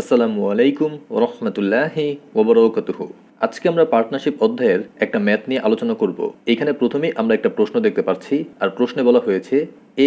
আসসালামু আলাইকুম রহমতুল্লাহি ওবরকাতুহু। আজকে আমরা পার্টনারশিপ অধ্যায়ের একটা ম্যাথ নিয়ে আলোচনা করব। এখানে প্রথমেই আমরা একটা প্রশ্ন দেখতে পাচ্ছি, আর প্রশ্নে বলা হয়েছে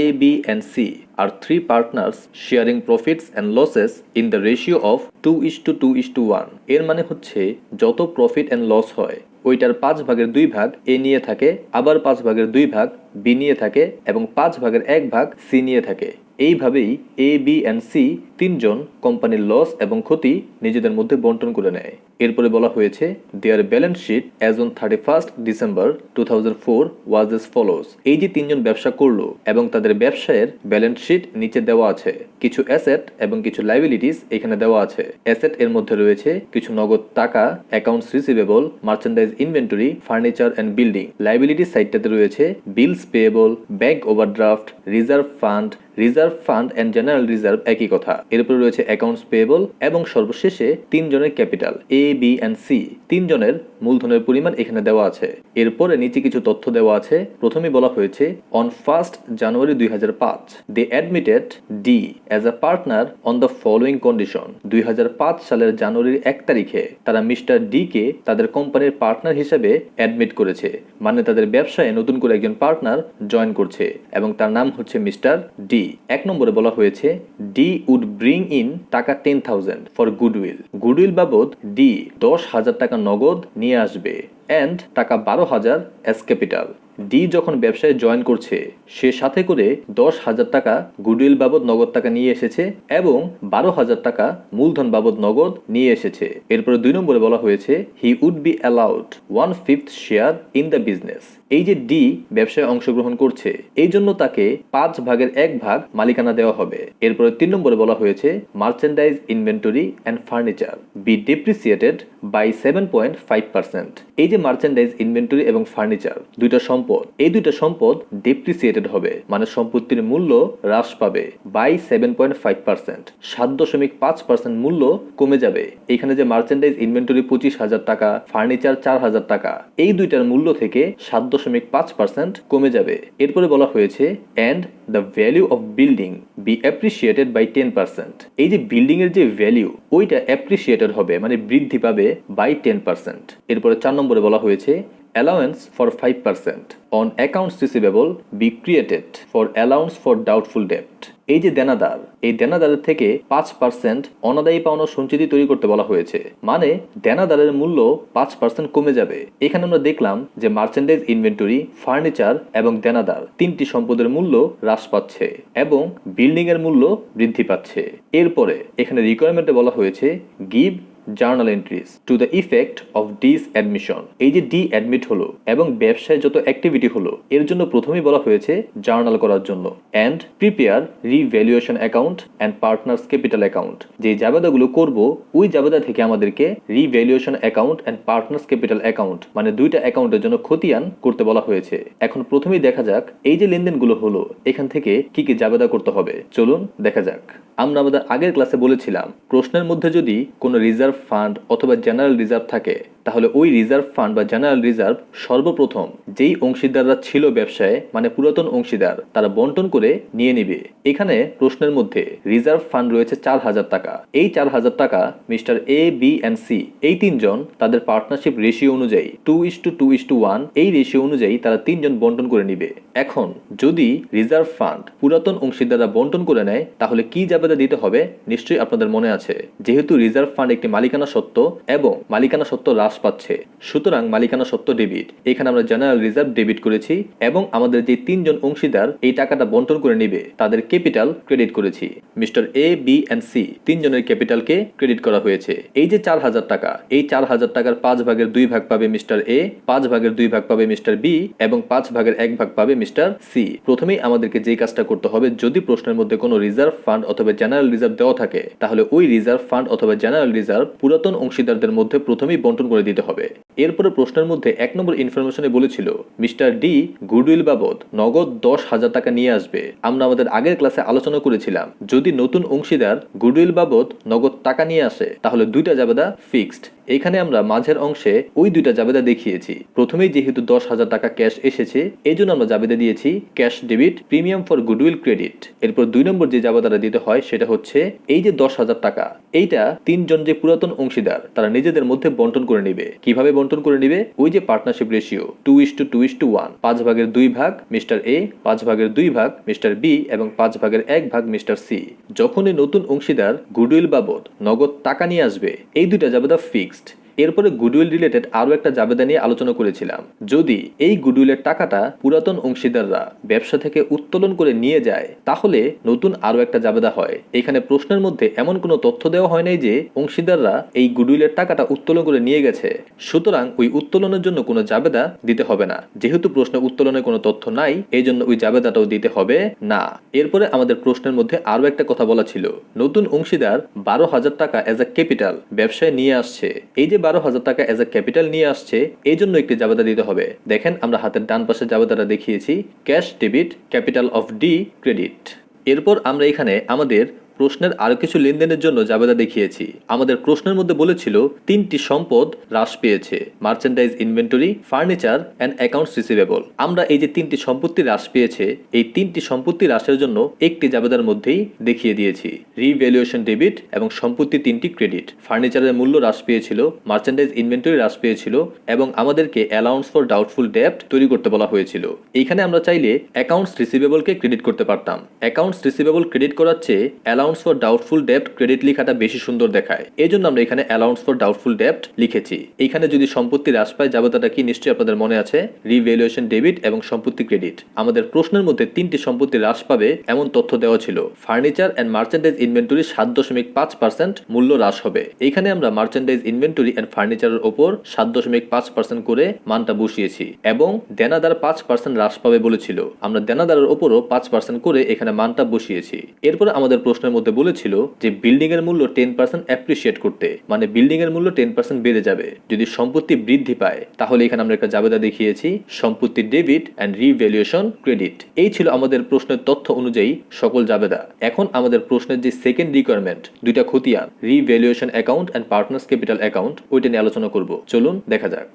A B and C R three partners sharing profits and losses in the ratio of two is to two is to ওয়ানের মানে হচ্ছে, যত প্রফিট অ্যান্ড লস হয়, ওইটার পাঁচ ভাগের দুই ভাগ এ নিয়ে থাকে, আবার পাঁচ ভাগের দুই ভাগ বি নিয়ে থাকে এবং পাঁচ ভাগের এক ভাগ সি নিয়ে থাকে। এইভাবেই এ বি অ্যান্ড সি তিনজন কোম্পানির লস এবং ক্ষতি নিজেদের মধ্যে বন্টন করে নেয়। এরপরে বলা হয়েছে their balance sheet as on thirty first December two thousand four was as follows এই যে তিনজন ব্যবসা করল এবং তাদের ব্যবসায়ের ব্যালেন্স শিট নিচে দেওয়া আছে, কিছু অ্যাসেট এবং কিছু লাইবিলিটিস এখানে দেওয়া আছে। অ্যাসেট এর মধ্যে রয়েছে কিছু নগদ টাকা accounts receivable merchandise inventory furniture and building liability সাইডটাতে রয়েছে bills payable bank overdraft reserve fund reserve fund and general reserve একই কথা। এরপরে রয়েছে অ্যাকাউন্টস পেয়েবল এবং সর্বশেষে তিনজনের capital A B and C তিনজনের মূলধনের পরিমাণ এখানে দেওয়া আছে। এরপরে নিচে কিছু তথ্য দেওয়া আছে। প্রথমে বলা হয়েছে অন ফার্স্ট জানুয়ারি দুই হাজার পাঁচ they admitted D as a partner on the following condition দুই হাজার পাঁচ সালের জানুয়ারির এক তারিখে তারা মিস্টার ডি কে তাদের কোম্পানির পার্টনার হিসেবে অ্যাডমিট করেছে মানে তাদের ব্যবসায় নতুন করে একজন পার্টনার জয়েন করছে এবং তার নাম হচ্ছে মিস্টার ডি এক নম্বরে বলা হয়েছে ডি উড ব্রিং ইন টাকা ten thousand for goodwill goodwill বাবদ ডি দশ হাজার টাকা নগদ নিয়ে আসবে। অ্যান্ড টাকা বারো হাজার অ্যাজ ক্যাপিটাল ডি যখন ব্যবসায় জয়েন করছে, সে সাথে করে দশ হাজার টাকা গুডউইল বাবদ নগদ টাকা নিয়ে এসেছে এবং বারো হাজার টাকা মূলধন বাবদ নগদ নিয়ে এসেছে। এরপরে দুই নম্বরে বলা হয়েছে he would be allowed one fifth share in the business এই যে ডি ব্যবসায় অংশগ্রহণ করছে, এই জন্য তাকে পাঁচ ভাগের এক ভাগ মালিকানা দেওয়া হবে। এরপরে তিন নম্বরে বলা হয়েছে merchandise inventory and furniture be depreciated by seven point five percent এই যে মার্চেন্ডাইজ ইনভেন্টরি এবং ফার্নিচার দুইটা সম্পদ, এই দুইটা সম্পদ ডিপ্রিসিয়েটেড হবে মানে সম্পত্তির মূল্য হ্রাস পাবে by seven point five percent সাত দশমিক পাঁচ পার্সেন্ট মূল্য কমে যাবে। এখানে যে মার্চেন্ডাইজ ইনভেন্টরি পঁচিশ হাজার টাকা ফার্নিচার চার হাজার টাকা, এই দুইটার মূল্য থেকে সাত দশমিক পাঁচ পার্সেন্ট কমে যাবে। এরপরে বলা হয়েছে and the value of building be appreciated by ten percent এই যে বিল্ডিং এর যে ভ্যালু ওইটা অ্যাপ্রিসিয়েটেড হবে মানে বৃদ্ধি পাবে বাই টেন পার্সেন্ট এরপরে চার নম্বরে বলা হয়েছে, allowance for 5% on accounts receivable be created for allowance for doubtful debt. এই যে দেনাদার, এই দেনাদারের থেকে পাঁচ পার্সেন্ট অনাদায়ী পাওনা সঞ্চিতি তৈরি করতে বলা হয়েছে। মানে দেনাদারের মূল্য পাঁচ পার্সেন্ট কমে যাবে। এখানে আমরা দেখলাম যে মার্চেন্ডাইজ ইনভেন্টরি ফার্নিচার এবং দেনাদার তিনটি সম্পদের মূল্য হ্রাস পাচ্ছে এবং বিল্ডিং এর মূল্য বৃদ্ধি পাচ্ছে। এরপরে এখানে রিকোয়ারমেন্টে বলা হয়েছে give journal entries to the effect of D's admission এই যে ডি অ্যাডমিট হলো এবং ব্যবসায় যত অ্যাক্টিভিটি হলো, এর জন্য প্রথমেই বলা হয়েছে জার্নাল করার জন্য and prepare revaluation account and partners capital account যে জাবেদাগুলো করব, ওই জাবেদা থেকে আমাদেরকে revaluation account and partners capital account মানে দুইটা অ্যাকাউন্টের জন্য খতিয়ান করতে বলা হয়েছে। এখন প্রথমেই দেখা যাক এই যে লেনদেনগুলো হলো, এখান থেকে কি কি জাবেদা করতে হবে। চলুন দেখা যাক। আমরা আমাদের আগের ক্লাসে বলেছিলাম, প্রশ্নের মধ্যে যদি কোনো রিজার্ভ ফান্ড অথবা জেনারেল রিজার্ভ থাকে। তাহলে ওই রিজার্ভ ফান্ড বা জেনারেল রিজার্ভ সর্বপ্রথম যেই অংশীদাররা ছিল ব্যবসায় মানে পুরাতন অংশীদার, তারা বন্টন করে নিয়ে নিবে। এখানে প্রশ্নের মধ্যে রিজার্ভ ফান্ড রয়েছে চার হাজার টাকা। এই চার হাজার টাকা mister A, B and C, এই তিনজন তাদের পার্টনারশিপ রেশিও অনুযায়ী, two is to two is to one, এই রেশিও অনুযায়ী তারা তিনজন বন্টন করে নিবে। এখন যদি রিজার্ভ ফান্ড পুরাতন অংশীদাররা বন্টন করে নেয়, তাহলে কি জাবেদা দিতে হবে? নিশ্চয়ই আপনাদের মনে আছে। যেহেতু রিজার্ভ ফান্ড একটি মালিকানা সত্ত্ব এবং মালিকানা সত্ত্ব হ্রাস পাচ্ছে। সুতরাং মালিকানা সত্ত্ব ডেবিট। এখানে আমরা জেনারেল রিজার্ভ ডেবিট করেছি এবং আমাদের যে তিনজন অংশীদার এই টাকাটা বন্টন করে নিবে, তাদের ক্যাপিটাল ক্রেডিট করেছি। Mister A, B and C তিনজনের ক্যাপিটালকে ক্রেডিট করা হয়েছে। এই যে চার হাজার টাকা, এই চার হাজার টাকার পাঁচ ভাগের দুই ভাগ পাবে মিস্টার এ, পাঁচ ভাগের দুই ভাগ পাবে মিস্টার বি এবং পাঁচ ভাগের এক ভাগ পাবে মিস্টার সি। প্রথমেই আমাদেরকে যে কাজটা করতে হবে, যদি প্রশ্নের মধ্যে কোনো রিজার্ভ ফান্ড অথবা জেনারেল রিজার্ভ দেওয়া থাকে, তাহলে ওই রিজার্ভ ফান্ড অথবা জেনারেল রিজার্ভ পুরাতন অংশীদারদের মধ্যে প্রথমেই বন্টন করে দিতে হবে। এরপরে প্রশ্নের মধ্যে এক নম্বর ইনফরমেশনে বলেছিল, মিস্টার ডি, গুডউইল বাবদ নগদ দশ হাজার টাকা নিয়ে আসবে। আমরা আমাদের আগের ক্লাসে আলোচনা করেছিলাম, যদি নতুন অংশীদার গুডউইল বাবদ নগদ টাকা নিয়ে আসে, তাহলে দুইটা জাবেদা ফিক্সড এখানে আমরা মাঝের অংশে ওই দুইটা জাবেদা দেখিয়েছি। প্রথমেই যেহেতু দশ হাজার টাকা ক্যাশ এসেছে এই জন্য আমরা জাবেদা দিয়েছি cash debit premium for goodwill credit এরপর দুই নম্বর যে জাবেদাটা দিতে হয়, সেটা হচ্ছে এই যে দশ হাজার টাকা। এইটা তিনজন যে পুরাতন অংশীদার, তারা নিজেদের মধ্যে বন্টন করে নিবে। কীভাবে বন্টন করে নিবে ওই যে partnership ratio two is to two is to one পাঁচ ভাগের দুই ভাগ মিস্টার এ পাঁচ ভাগের দুই ভাগ মিস্টার বি এবং পাঁচ ভাগের এক ভাগ মিস্টার সি যখনই নতুন অংশীদার গুডউইল বাবদ নগদ টাকা নিয়ে আসবে, এই দুইটা যাবে দা ফিক্সড এরপরে গুডউইল রিলেটেড আরও একটা জাবেদা নিয়ে আলোচনা করেছিলাম। যদি এই গুডউইলের টাকাটা পুরাতন অংশীদাররা ব্যবসা থেকে উত্তোলন করে নিয়ে যায়, তাহলে নতুন আরও একটা জাবেদা হয়। এখানে প্রশ্নের মধ্যে এমন কোনো তথ্য দেওয়া হয় নাই যে অংশীদাররা এই গুডউইলের টাকাটা উত্তোলন করে নিয়ে গেছে। সুতরাং ওই উত্তোলনের জন্য কোনো জাবেদা দিতে হবে না। যেহেতু প্রশ্নে উত্তোলনের কোনো তথ্য নাই এই জন্য ওই জাবেদাটাও দিতে হবে না। এরপরে আমাদের প্রশ্নের মধ্যে আরও একটা কথা বলা ছিল। নতুন অংশীদার বারো হাজার টাকা অ্যাজ এ ক্যাপিটাল ব্যবসায় নিয়ে আসছে। এই যে বারো হাজার টাকা এজ এ ক্যাপিটাল নিয়ে আসছে, এই জন্য একটি জাবেদা দিতে হবে। দেখেন, আমরা হাতের ডান পাশে জাবেদাটা দেখিয়েছি cash debit capital of D credit এরপর আমরা এখানে আমাদের প্রশ্নের আরও কিছু লেনদেনের জন্য জাবেদা দেখিয়েছি। আমাদের প্রশ্নের মধ্যে বলেছিল, তিনটি সম্পদ হ্রাস পেয়েছে। Merchandise inventory furniture and accounts receivable আমরা এই যে তিনটি সম্পত্তি হ্রাস পেয়েছে, এই তিনটি সম্পত্তি হ্রাসের জন্য একটি জাবেদার মধ্যেই দেখিয়ে দিয়েছি। রিভ্যালুয়েশন ডেবিট এবং সম্পত্তি তিনটি ক্রেডিট ফার্নিচারের মূল্য হ্রাস পেয়েছিল মার্চেন্ডাইজ ইনভেন্টরি হ্রাস পেয়েছিল এবং আমাদেরকে অ্যালাউন্স ফর ডাউটফুল ডেপ্ট তৈরি করতে বলা হয়েছিল। এইখানে আমরা চাইলে অ্যাকাউন্টস রিসিভেবলকে ক্রেডিট করতে পারতাম। অ্যাকাউন্টস রিসিভেবল ক্রেডিট করার চেয়ে ফর ডাউটফুল ডেপ্ট ক্রেডিট লেখাটা বেশি সুন্দর দেখায়। এই জন্য আমরা এখানে অ্যালাউন্স ফর ডাউটফুল ডেপ্ট লিখেছি। এখানে যদি সম্পত্তি হ্রাস পায় জাবেদাটা কি নিশ্চয়ই আপনাদের মনে আছে? রিভ্যালুয়েশন ডেবিট এবং সম্পত্তি ক্রেডিট আমাদের প্রশ্নের মধ্যে তিনটি সম্পত্তি হ্রাস পাবে এমন তথ্য দেওয়া ছিল। ফার্নিচার অ্যান্ড মার্চেন্ডাইজ ইনভেন্টরি সাত দশমিক পাঁচ পার্সেন্ট মূল্য হ্রাস হবে। এখানে আমরা মার্চেন্ডাইজ ইনভেন্টরি অ্যান্ড ফার্নিচারের ওপর সাত দশমিক পাঁচ পার্সেন্ট করে মানটা বসিয়েছি এবং দেনাদার পাঁচ পার্সেন্ট হ্রাস পাবে বলেছিল। আমরা দেনাদারের ওপরও পাঁচ পার্সেন্ট করে এখানে মানটা বসিয়েছি। এরপর আমাদের প্রশ্নের মধ্যে বলেছিল যে বিল্ডিং এর মূল্য টেন পার্সেন্ট অ্যাপ্রিসিয়েট করতে মানে বিল্ডিং এর মূল্য টেন পার্সেন্ট বেড়ে যাবে। যদি সম্পত্তি বৃদ্ধি পায়, তাহলে এখানে আমরা একটা জাবেদা দেখিয়েছি, সম্পত্তি ডেবিট অ্যান্ড রিভ্যালুয়েশন ক্রেডিট এই ছিল আমাদের প্রশ্নের তথ্য অনুযায়ী সকল জাবেদা। এখন আমাদের প্রশ্নের যে সেকেন্ড রিকোয়ারমেন্ট দুইটা খতিয়ান revaluation account and partners capital account ওইটা নিয়ে আলোচনা করব। চলুন দেখা যাক।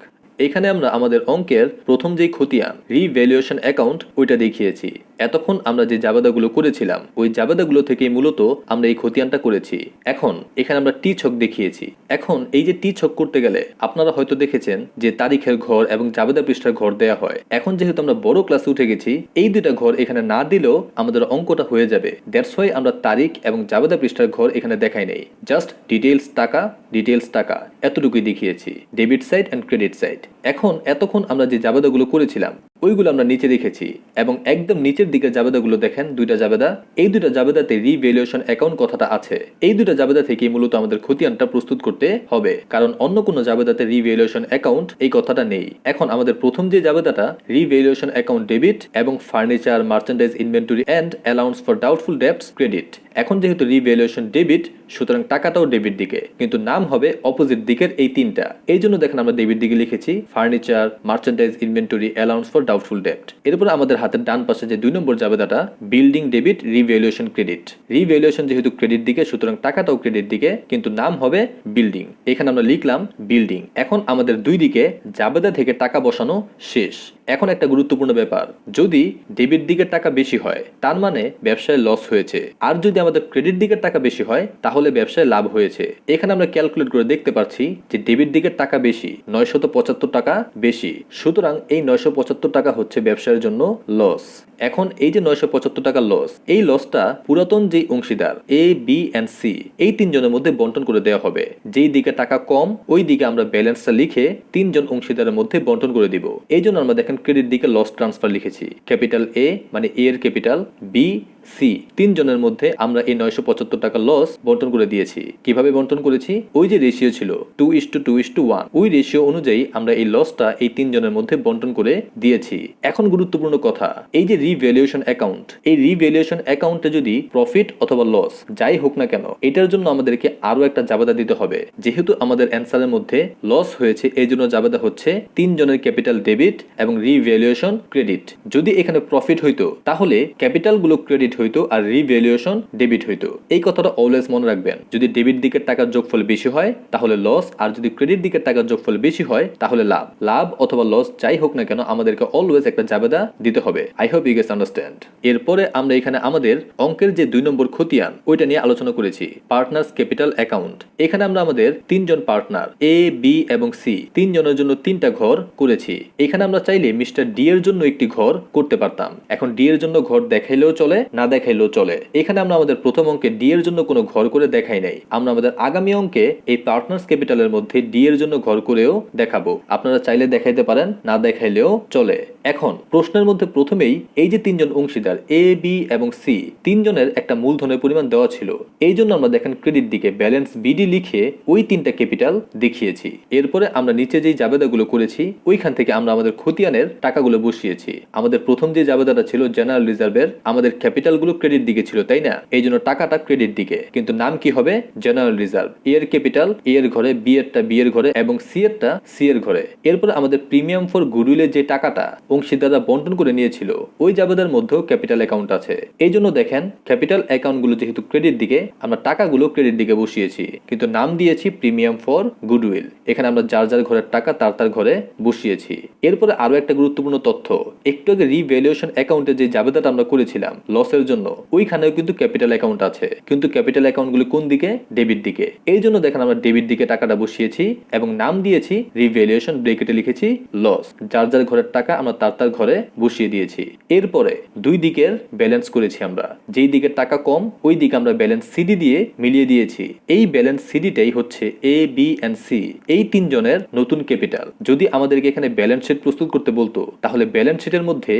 এখানে আমরা আমাদের অঙ্কের প্রথম যেই খতিয়ান রিভ্যালুয়েশন অ্যাকাউন্ট ওইটা দেখিয়েছি। এতক্ষণ আমরা যে জাবেদাগুলো করেছিলাম, ওই জাবেদাগুলো থেকে মূলত আমরা এই খতিয়ানটা করেছি। এখন, এখানে আমরা টি ছক দেখিয়েছি। এখন, এই যে টি ছক করতে গেলে, আপনারা হয়তো দেখেছেন যে তারিখের ঘর এবং জাবেদা পৃষ্ঠার ঘর দেয়া হয়। এখন যেহেতু আমরা বড় ক্লাসে উঠে গেছি, এই দুটা ঘর এখানে না দিলেও আমাদের অঙ্কটা হয়ে যাবে। দ্যাটস ওয়াই আমরা তারিখ এবং জাবেদা পৃষ্ঠার ঘর এখানে দেখাই নেই। জাস্ট ডিটেলস টাকা ডিটেলস টাকা। এতটুকুই দেখিয়েছি debit side and credit side এখন এতক্ষণ আমরা যে জাবেদাগুলো করেছিলাম, ওইগুলো আমরা নিচে রেখেছি এবং একদম নিচের দিকের জাবেদাগুলো দেখেন, দুইটা জাবেদা। এই দুইটা জাবেদাতে রিভ্যালুয়েশন অ্যাকাউন্ট কথাটা আছে। এই দুইটা জাবেদা থেকে মূলত আমাদের খতিয়ানটা প্রস্তুত করতে হবে, কারণ অন্য কোনো জাবেদাতে রিভ্যালুয়েশন অ্যাকাউন্ট এই কথাটা নেই। এখন আমাদের প্রথম যে জাবেদাটা রিভ্যালুয়েশন অ্যাকাউন্ট ডেবিট এবং furniture merchandise inventory and allowance for doubtful debts credit এখন যেহেতু রিভ্যালুয়েশন ডেবিট সুতরাং টাকাটাও ডেবিট দিকে, কিন্তু নাম হবে অপোজিট দিকের এই তিনটা। এই জন্য দেখেন আমরা ডেবিট দিকে লিখেছি, furniture, merchandise, inventory, allowance for doubtful ডেপ্ট। এরপর আমাদের হাতের ডান পাশে যে দুই নম্বর জাবেদাটা, building debit, revaluation credit. Revaluation যেহেতু ক্রেডিট দিকে, সুতরাং টাকাটাও ক্রেডিট দিকে, কিন্তু নাম হবে বিল্ডিং। এখানে আমরা লিখলাম বিল্ডিং। এখন আমাদের দুই দিকে জাবেদা থেকে টাকা বসানো শেষ। এখন একটা গুরুত্বপূর্ণ ব্যাপার। যদি ডেবিট দিকের টাকা বেশি হয়, তার মানে ব্যবসায় লস হয়েছে। আর যদি আমাদের ক্রেডিট দিকের টাকা বেশি হয়, তাহলে ব্যবসায় লাভ হয়েছে। এখানে আমরা ক্যালকুলেট করে দেখতে পাচ্ছি যে ডেবিট দিকের টাকা বেশি, নয়শত পঁচাত্তর টাকা বেশি। সুতরাং এই নয়শো পঁচাত্তর টাকা হচ্ছে ব্যবসায়ের জন্য লস এখন এই যে নয়শো পঁচাত্তর টাকা লস এই লসটা পুরাতন যে অংশীদার এ বি অ্যান্ড সি এই তিনজনের মধ্যে বন্টন করে দেওয়া হবে। যেই দিকে টাকা কম, ওই দিকে আমরা ব্যালেন্সটা লিখে তিনজন অংশীদারের মধ্যে বন্টন করে দিব। এই জন্য আমরা দেখেন ক্রেডিট দিকে লস ট্রান্সফার লিখেছি। ক্যাপিটাল এ মানে এ এর ক্যাপিটাল বি সি। তিনজনের মধ্যে আমরা এই নয়শো পঁচাত্তর টাকা লস বন্টন করে দিয়েছি। কীভাবে বন্টন করেছি? ওই যে রেশিও ছিল two is to two is to one ওই রেশিও অনুযায়ী আমরা এই লসটা এই তিনজনের মধ্যে বন্টন করে দিয়েছি। এখন গুরুত্বপূর্ণ কথা, এই যে রিভ্যালুয়েশন অ্যাকাউন্ট এই রিভ্যালুয়েশন অ্যাকাউন্টে যদি প্রফিট অথবা লস যাই হোক না কেন, এটার জন্য আমাদেরকে আরও একটা জাবেদা দিতে হবে। যেহেতু আমাদের অ্যান্সারের মধ্যে লস হয়েছে, এই জন্য জাবেদা হচ্ছে তিনজনের ক্যাপিটাল ডেবিট এবং রিভ্যালুয়েশন ক্রেডিট যদি এখানে প্রফিট হইতো, তাহলে ক্যাপিটালগুলো ক্রেডিট ক্রেডিট হইতো আর রিভ্যালুয়েশন ডেবিট হইতো। এই কথাটা অলওয়েজ মনে রাখবেন। যদি ডেবিট দিকের টাকার যোগফল বেশি হয়, তাহলে লস আর যদি ক্রেডিট দিকের টাকার যোগফল বেশি হয়, তাহলে লাভ। লাভ অথবা লস যাই হোক না কেন, আমাদেরকে অলওয়েজ একটা জাবেদা দিতে হবে। I hope you guess understand এরপরে আমরা এখানে আমাদের অঙ্কের যে দুই নম্বর খতিয়ান, ওইটা নিয়ে আলোচনা করেছি। পার্টনার্স ক্যাপিটাল অ্যাকাউন্ট এখানে আমরা আমাদের তিনজন পার্টনার এ বি এবং সি তিনজনের জন্য তিনটা ঘর করেছি। এখানে আমরা চাইলে মিস্টার ডি এর জন্য একটি ঘর করতে পারতাম। এখন ডি এর জন্য ঘর দেখাইলেও চলে না দেখাইলেও চলে। এখানে আমরা আমাদের প্রথম অঙ্কে ডি এর জন্য কোনো ঘর করে দেখাই নাই। আমরা আমাদের আগামী অঙ্কে এই পার্টনার্স ক্যাপিটালের মধ্যে ডি এর জন্য ঘর করেও দেখাবো। আপনারা চাইলে দেখাইতে পারেন, না দেখাইলেও চলে। এখন প্রশ্নের মধ্যে প্রথমেই এই যে তিনজন অংশীদার এ বি এবং সি তিনজনের একটা মূলধনের পরিমাণ দেওয়া ছিল। এই জন্য আমরা দেখেন ক্রেডিট দিকে ব্যালেন্স বিডি লিখে ওই তিনটা ক্যাপিটাল দেখিয়েছি। এরপরে আমরা নিচে যেই জাবেদাগুলো করেছি, ওইখান থেকে আমরা আমাদের খতিয়ানের টাকাগুলো বসিয়েছি। আমাদের প্রথম যে জাবেদাটা ছিল জেনারেল রিজার্ভের আমাদের ক্যাপিটালগুলো ক্রেডিট দিকে ছিল, তাই না? এই জন্য টাকাটা ক্রেডিট দিকে। কিন্তু নাম কি হবে? জেনারেল রিজার্ভ এর ক্যাপিটাল এ এর ঘরে বি এরটা বি এর ঘরে এবং সি এরটা সি এর ঘরে। এরপরে আমাদের প্রিমিয়াম ফর গুডউইলের যে টাকাটা অংশীদাররা বন্টন করে নিয়েছিল। ওই জাবেদার মধ্যেও ক্যাপিটাল অ্যাকাউন্ট আছে। এই জন্য দেখেন, ক্যাপিটাল অ্যাকাউন্টগুলো যেহেতু ক্রেডিট দিকে, আমরা টাকাগুলো ক্রেডিট দিকে বসিয়েছি। কিন্তু নাম দিয়েছি প্রিমিয়াম ফর গুডউইল। এখানে আমরা যার যার ঘরের টাকা, তার তার ঘরে বসিয়েছি। এরপরে আরও একটা গুরুত্বপূর্ণ তথ্য। একটু আগে রিভ্যালুয়েশন অ্যাকাউন্টে যে জাবেদাটা আমরা করেছিলাম লসের জন্য, ওইখানেও কিন্তু ক্যাপিটাল অ্যাকাউন্ট আছে। কিন্তু ক্যাপিটাল অ্যাকাউন্টগুলো কোন দিকে? ডেবিট দিকে। এই জন্য দেখেন, আমরা ডেবিট দিকে টাকাটা বসিয়েছি এবং নাম দিয়েছি রিভ্যালুয়েশন ব্রেকেটে লিখেছি লস যার যার ঘরের টাকা, আমরা তার তার ঘরে বসিয়ে দিয়েছি। এরপরে দুই দিকের ব্যালেন্স করেছি আমরা। যেই দিকের টাকা কম, ওই দিকে আমরা ব্যালেন্স সিডি দিয়ে মিলিয়ে দিয়েছি। এই ব্যালেন্স সিডিটাই হচ্ছে এ বি এন্ড সি এই তিনজনের নতুন ক্যাপিটাল যদি আমাদেরকে এখানে ব্যালেন্স শিট প্রস্তুত করতে বলতো, তাহলে ব্যালেন্স শিটের মধ্যে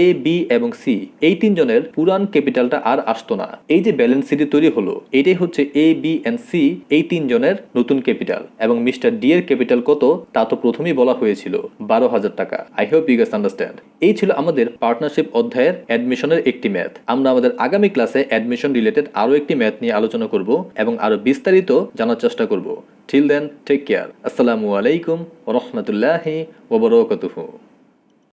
এ বি এবং সি এই তিনজনের পুরান ক্যাপিটালটা আর আসতো না। এই যে ব্যালেন্স সিটি তৈরি হলো, এটাই হচ্ছে এ বি এন্ড সি এই তিনজনের নতুন ক্যাপিটাল এবং মিস্টার ডি এর ক্যাপিটাল কত, তা তো প্রথমেই বলা হয়েছিল, বারো হাজার টাকা। I hope you guess understand এই ছিল আমাদের পার্টনারশিপ অধ্যায়ের অ্যাডমিশনের একটি ম্যাথ আমরা আমাদের আগামী ক্লাসে অ্যাডমিশন রিলেটেড আরও একটি ম্যাথ নিয়ে আলোচনা করব এবং আরও বিস্তারিত জানার চেষ্টা করব। টিল দেন টেক কেয়ার আসসালামু আলাইকুম রহমতুল্লাহি ওবরকাতুহু